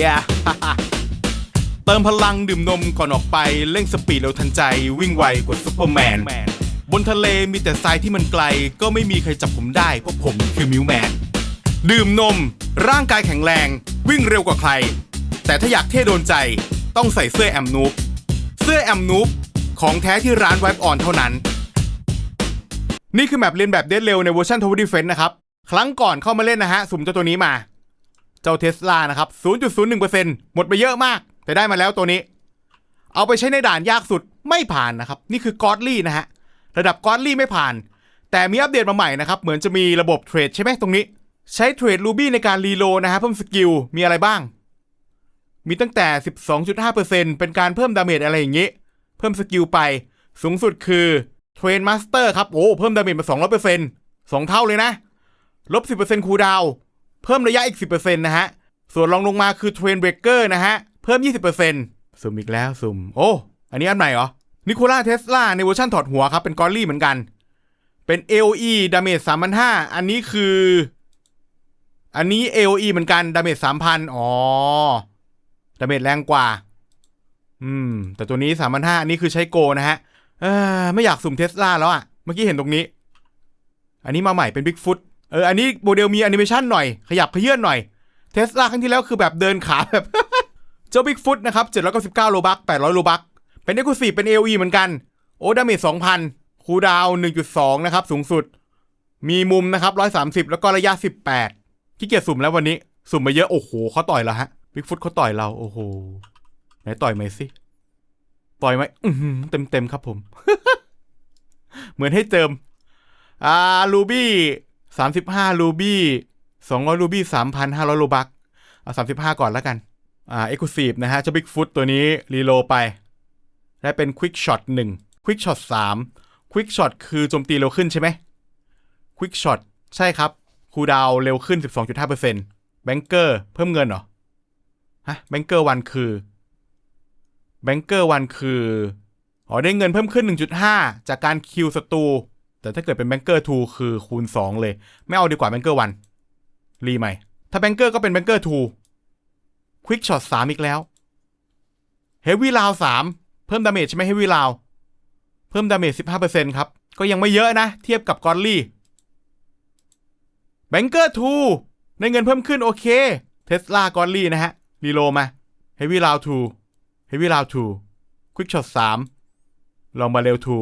yeah เติมพลังดื่มนมก่อนออกไปเร่งสปีดเร็วทันใจวิ่งไวกว่าซุปเปอร์แมน บนทะเลมีแต่ทรายที่มันไกล ก็ไม่มีใครจับผมได้ เพราะผมคือมิวแมน ดื่มนม ร่างกายแข็งแรง วิ่งเร็วกว่าใคร แต่ถ้าอยากเท่โดนใจต้องใส่เสื้อแอมนูปเสื้อแอมนูปของแท้ที่ร้านไวป์ออนเท่านั้น นี่คือแมปเรียนแบบเดดเร็วในเวอร์ชันทว d ี f เฟนนะครับ ครั้งก่อนเข้ามาเล่นนะฮะ สุ่มเจ้าตัวนี้มา เจ้าเทสลานะครับ 0.01%หมดไปเยอะมาก แต่ได้มาแล้วตัวนี้ เอาไปใช้ในด่านยากสุดไม่ผ่านนะครับ นี่คือกอดลี่นะฮะ ระดับกอดลี่ไม่ผ่าน แต่มีอัปเดตมาใหม่นะครับ เหมือนจะมีระบบเทรดใช่ไหมตรงนี้ ใช้เทรดรูบี้ในการรีโลนะฮะเพิ่มสกิล มีอะไรบ้าง มีตั้งแต่ 12.5%เป็นการเพิ่มดาเมจอะไรอย่างงี้ เพิ่มสกิลไป สูงสุดคือเทรนมาสเตอร์ครับ โอ้ เพิ่มดาเมจมา200% 2เท่าเลยนะ ลบ 10%คูดาว เพิ่มระยะอีก 10%นะฮะ ส่วนรองลงมาคือเทรนเบรกเกอร์นะฮะ เพิ่ม 20%สุ่มอีกแล้วสุ่ม โอ้ อันนี้อันใหม่เหรอ นิโคล่าเทสลาในเวอร์ชันถอดหัวครับ เป็นกอลลี่เหมือนกัน เป็น AOE ดาเมจ3,500 อันนี้คือ อันนี้ AOE เหมือนกัน ดาเมจ3,000 อ๋อ ดาเมจแรงกว่า อืม แต่ตัวนี้3,500อันนี้คือใช้โกนะฮะ เออไม่อยากสุ่มเทสลาแล้วอะเมื่อกี้เห็นตรงนี้ อันนี้มาใหม่เป็นบิ๊กฟุต เอออันนี้โมเดลมีแอนิเมชันหน่อย ขยับเขยื่อนหน่อยเทสลาครั้งที่แล้วคือแบบเดินขาแบบ เจ้าบิ๊กฟุตนะครับ799โลบัก800โลบักเป็นเอ็กซ์คลูซีฟเป็น AOE เหมือนกัน โอ้ดาเมจ2,000 คูดาวน์1.2 นะครับ สูงสุด มีมุมนะครับ 130 แล้วก็ระยะ 18ขี้เกียจสุ่มแล้ววันนี้ สุ่มมาเยอะ โอ้โหเขาต่อยแล้วฮะบิ๊กฟุตเขาต่อยเรา โอ้โห ไหนต่อยไหมสิ ต่อยไหมอืเต็มเต็มครับผม เหมือนให้เติม อ่าลูบี้ สามสิบห้าลูบี้สองร้อยลูบี้สามพันห้าร้อยโลบักเอาสามสิบห้าก่อนแล้วกัน อ่าเอ็กซ์คลูซีฟนะฮะเจ้าบิ๊กฟุตตัวนี้รีโลไปได้เป็นควิกช็อตหนึ่งควิกช็อตสามควิกช็อตคือโจมตีเร็วขึ้นใช่ไหมควิกช็อตใช่ครับคูดาวเร็วขึ้น 12.5%แบงเกอร์เพิ่มเงินเหรอ ฮะแบงเกอร์วันคือแบงเกอร์วันคือ อ๋อ ได้เงินเพิ่มขึ้น 1.5 จากการคิวศัตรู แต่ถ้าเกิดเป็นแบงเกอร์ทูคือคูณ 2 เลย ไม่เอาดีกว่าแบงเกอร์วันรีใหม่ ถ้าแบงเกอร์ก็เป็นแบงเกอร์ทูควิกช็อตสามอีกแล้วเฮฟวี่ลาวสามเพิ่มดาเมจใช่ไหมเฮฟวี่ลาวเพิ่มดาเมจ15%ครับ ก็ยังไม่เยอะนะ เทียบกับกอลลี่แบงเกอร์ทูได้เงินเพิ่มขึ้นโอเคเทสลากอลลี่นะฮะรีโลมาเฮฟวี่ลาวทูเฮฟวี่ลาวทูควิกช็อตสามลองมาเร็วทู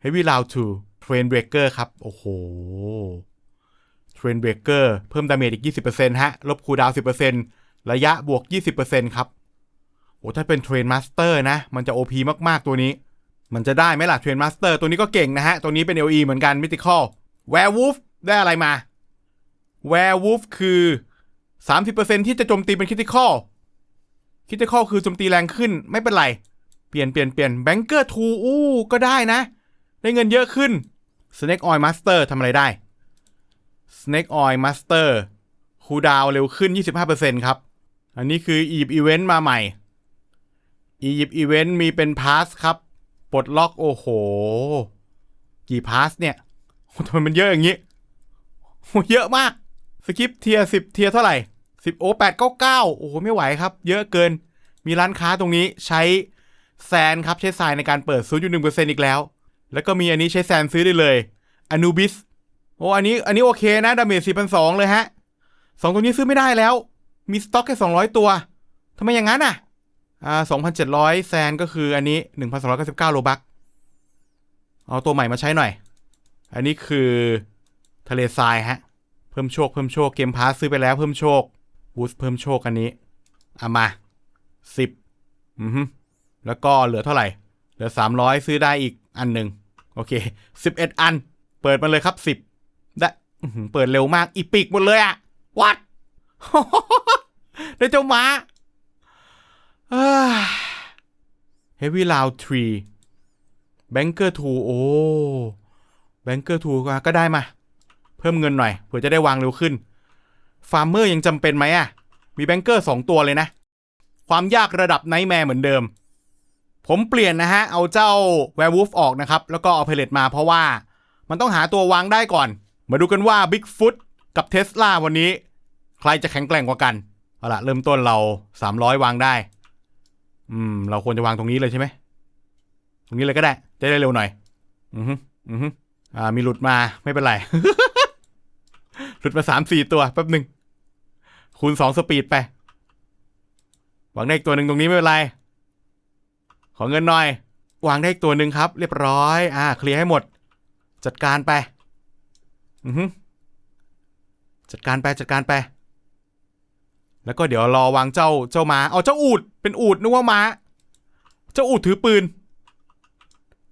เฮฟวี่ลาวทู เทรนเบรกเกอร์ครับ โอ้โหเทรนเบรกเกอร์เพิ่มดาเมจอีก 20%ฮะ ลบคูดาวน์10%ระยะบวก 20%ครับโอ้ถ้าเป็นเทรนมาสเตอร์นะ มันจะ OP มาก ๆ ตัวนี้ มันจะได้ไหมล่ะเทรนมาสเตอร์ตัวนี้ก็เก่งนะฮะ ตัวนี้เป็น LE เหมือนกันมิติคอลแวร์วูฟได้อะไรมาแวร์วูฟคือ 30%ที่จะโจมตีเป็นคิติคอลคิติคอลคือโจมตีแรงขึ้นไม่เป็นไร เปลี่ยนเปลี่ยนเปลี่ยนแบงเกอร์ทูอู้ก็ได้นะ ได้เงินเยอะขึ้น Snake Oil Master ทำอะไรได้ Snake Oil Master คูดาวเร็วขึ้น 25%ครับ อันนี้คือ Eve Event มาใหม่ Eve Event มีเป็นพาสครับ ปลดล็อกโอ้โห กี่พาสเนี่ยทำไมมันเยอะอย่างนี้เยอะมาก สกิปเทียสิบเทียเท่าไหร่สิบโอแปดเก้าเก้าโอ้โหไม่ไหวครับ เยอะเกิน มีร้านค้าตรงนี้ใช้แซนครับ ใช้ทรายในการเปิด 0.1%อีกแล้ว แล้วก็มีอันนี้ใช้แซนซื้อได้เลย Anubis โอ้อันนี้อันนี้โอเคนะดาเมจ4,200เลยฮะสองตัวนี้ซื้อไม่ได้แล้ว มีสต็อกแค่200ตัวทำไมอย่างนั้นอะอ่า2,700แซนก็คืออันนี้1,299โลบักเอาตัวใหม่มาใช้หน่อย อันนี้คือทะเลทรายฮะ เพิ่มโชคเพิ่มโชคเกมพาสซื้อไปแล้วเพิ่มโชคบูสเพิ่มโชคอันนี้เอามา10อือฮึแล้วก็เหลือเท่าไหร่ เหลือ300ซื้อได้อีกอันหนึ่งโอเค11อัน เปิดมาเลยครับ10ได้เปิดเร็วมากอีปิกหมดเลยอะวัดได้เจ้าม้าเฮฟวี่ลาวทรีแบงเกอร์ทูโอ้แบงเกอร์ทูก็ได้มา เพิ่มเงินหน่อยเผื่อจะได้วางเร็วขึ้นฟาร์มเมอร์ยังจำเป็นไหมอะมีแบงเกอร์สองตัวเลยนะ ความยากระดับไนท์แมร์เหมือนเดิม ผมเปลี่ยนนะฮะ เอาเจ้าแวร์วูฟออกนะครับ แล้วก็เอาเพลตมาเพราะว่ามันต้องหาตัววางได้ก่อน มาดูกันว่า Bigfoot กับเทสลาวันนี้ ใครจะแข็งแกร่งกว่ากัน เอาละเริ่มต้นเราสามร้อยวางได้ อืม เราควรจะวางตรงนี้เลยใช่ไหม ตรงนี้เลยก็ได้ จะได้เร็วหน่อย อือฮึอือฮึอ่า มีหลุดมาไม่เป็นไร หลุดมาสามสี่ตัวแป๊บหนึ่งคูณสองสปีดไป วางได้อีกตัวหนึ่งตรงนี้ไม่เป็นไร ขอเงินหน่อย วางได้อีกตัวหนึ่งครับ เรียบร้อย อ่า เคลียร์ให้หมด จัดการไป อือฮึจัดการไปจัดการไป แล้วก็เดี๋ยวรอวางเจ้าเจ้ามาเอาเจ้าอูดเป็นอูดนึกว่าม้า เจ้าอูดถือปืน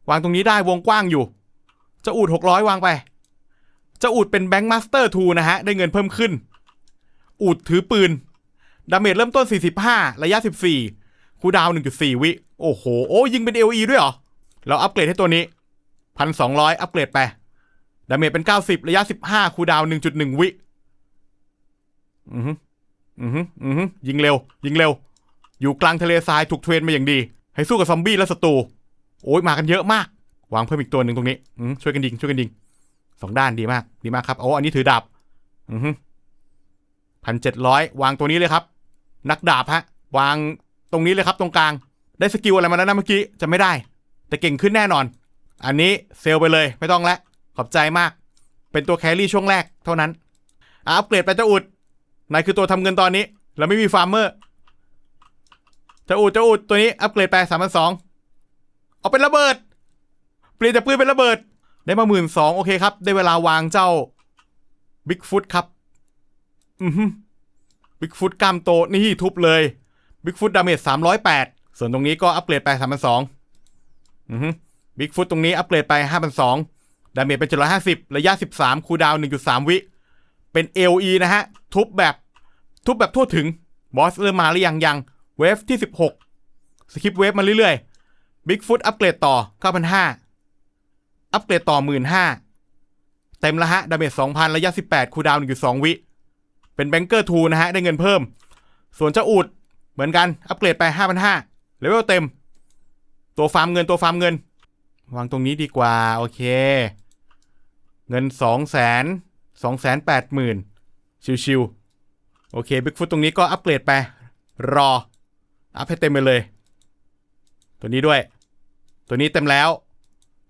วางตรงนี้ได้วงกว้างอยู่ เจ้าอูดหกร้อยวางไป เจ้าอูดเป็นแบงค์มาสเตอร์ทูนะฮะ ได้เงินเพิ่มขึ้น อูดถือปืน ดาเมจเริ่มต้น 45 ระยะ 14 คูดาวน์1.4วิ โอ้โห โอ้ยิงเป็น LE ด้วยเหรอ เราอัปเกรดให้ตัวนี้1,200อัปเกรดไป ดาเมจเป็น90ระยะ15คูดาวน์1.1วิ อือฮึอือฮึอือฮึยิงเร็ว ยิงเร็ว อยู่กลางทะเลทรายถูกเทรนมาอย่างดี ให้สู้กับซอมบี้และศัตรู โอ้ยมากันเยอะมาก วางเพิ่มอีกตัวหนึ่งตรงนี้อืมช่วยกันยิงช่วยกันยิงสองด้านดีมาก ดีมากครับโอ้อันนี้ถือดาบ อือฮึพันเจ็ดร้อยวางตัวนี้เลยครับ นักดาบฮะ วาง ตรงนี้เลยครับตรงกลาง ได้สกิลอะไรมาแล้วนะเมื่อกี้จะไม่ได้ แต่เก่งขึ้นแน่นอน อันนี้เซลไปเลยไม่ต้องละขอบใจมาก เป็นตัวแครี่ช่วงแรกเท่านั้นอะอัปเกรดไปเจ้าอุดนายคือตัวทำเงินตอนนี้เราไม่มีฟาร์มเมอร์เจ้าอุดเจ้าอุดตัวนี้อัปเกรดไปสามพันสองเอาเป็นระเบิด เปลี่ยนจากปืนเป็นระเบิด ได้มาหมื่นสองโอเคครับ ได้เวลาวางเจ้าบิ๊กฟุตครับ อือฮึบิ๊กฟุตกล้ามโตนี่ทุบเลย บิ๊กฟุตดาเมจสามร้อยแปดส่วนตรงนี้ก็อัปเกรดไปสามพันสองอือฮึบิ๊กฟุตตรงนี้อัปเกรดไปห้าพันสองดาเมจเป็นเจ็ดร้อยห้าสิบระยะสิบสามคูดาวหนึ่งจุดสามวิ เป็น LE นะฮะ ทุบแบบทุบแบบทั่วถึง บอสเริ่มมาหรือยังยัง เวฟที่16สคริปเวฟมาเรื่อยๆบิ๊กฟุตอัปเกรดต่อ9,500อัปเกรดต่อ15,000เต็มละฮะ ดาเมจ2,000ระยะ18คูดาวหน์1.2วิ เป็นแบงเกอร์ทูนะฮะ ได้เงินเพิ่ม ส่วนเจ้าอูด เหมือนกันอัปเกรดไป5,500เลเวลเต็ม ตัวฟาร์มเงินตัวฟาร์มเงิน วางตรงนี้ดีกว่า โอเค เงิน 2 0 0 0 0 2 8 0 0 0 0ชิวๆโอเคบิ๊กฟุตตรงนี้ก็อัปเกรดไป รอ อัพให้เต็มไปเลย ตัวนี้ด้วย ตัวนี้เต็มแล้ว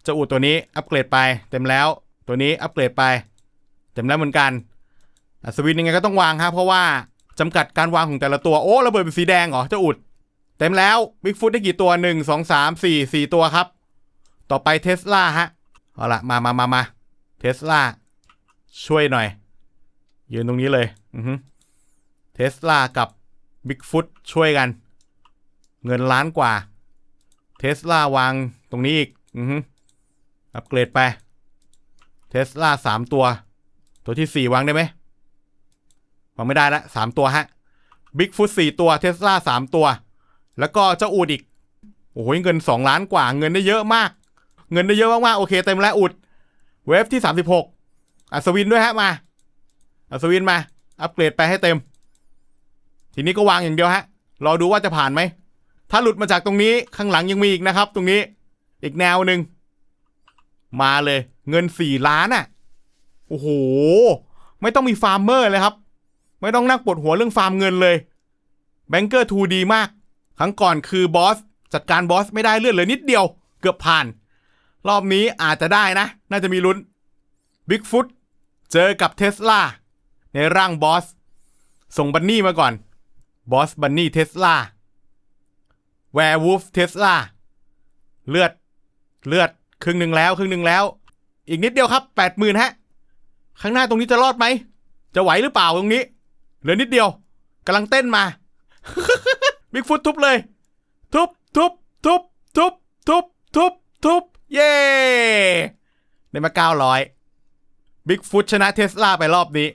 จ้าอูดตัวนี้อัปเกรดไป เต็มแล้ว ตัวนี้อัปเกรดไป เต็มแล้วเหมือนกันอะสวินยังไงก็ต้องวางครับเพราะว่า จำกัดการวางของแต่ละตัว โอ้ระเบิดเป็นสีแดงเหรอเจ้าอูดเต็มแล้วบิ๊กฟุตได้กี่ตัวหนึ่งสองสามสี่สี่ตัวครับ ต่อไปเทสลาฮะ เอาละมามามามาเทสลาช่วยหน่อย ยืนตรงนี้เลยอือฮึเทสลากับบิ๊กฟุตช่วยกัน เงินล้านกว่าเทสลาวางตรงนี้อีกอือฮึอัปเกรดไปเทสลาสามตัว ตัวที่สี่วางได้ไหม วางไม่ได้ละสามตัวฮะบิ๊กฟุตสี่ตัวเทสลาสามตัว แล้วก็เจ้าอูดอีก โอ้โหเงินสองล้านกว่า เงินได้เยอะมาก เงินได้เยอะมากๆ โอเคเต็มแล้วอุด เวฟที่สามสิบหกอัศวินด้วยฮะมา อัศวินมา อัปเกรดไปให้เต็ม ทีนี้ก็วางอย่างเดียวฮะ รอดูว่าจะผ่านไหม ถ้าหลุดมาจากตรงนี้ข้างหลังยังมีอีกนะครับ ตรงนี้ อีกแนวหนึ่ง มาเลย เงินสี่ล้านอะ่ะ โอ้โห ไม่ต้องมีฟาร์มเมอร์เลยครับ ไม่ต้องนั่งปวดหัวเรื่องฟาร์มเงินเลยแบงเกอร์ทูดีมาก ครั้งก่อนคือบอส จัดการบอสไม่ได้เลือนเลยนิดเดียว เกือบผ่าน รอบนี้อาจจะได้นะ น่าจะมีลุ้นบิ๊กฟุตเจอกับเทสลาในร่างบอส ส่งบันนี่มาก่อนบอสบันนี่เทสลาแวร์วูฟเทสลาเลือดเลือดครึ่งหนึ่งแล้วครึ่งหนึ่งแล้ว อีกนิดเดียวครับแปดหมื่นฮะ ข้างหน้าตรงนี้จะรอดไหม จะไหวหรือเปล่าตรงนี้ เหลือนิดเดียวกำลังเต้นมาบิ๊กฟุตทุบเลย ทุบทุบทุบทุบทุบทุบทุบเย้ได้มาเก้าร้อยบิ๊กฟุตชนะเทสลาไปรอบนี้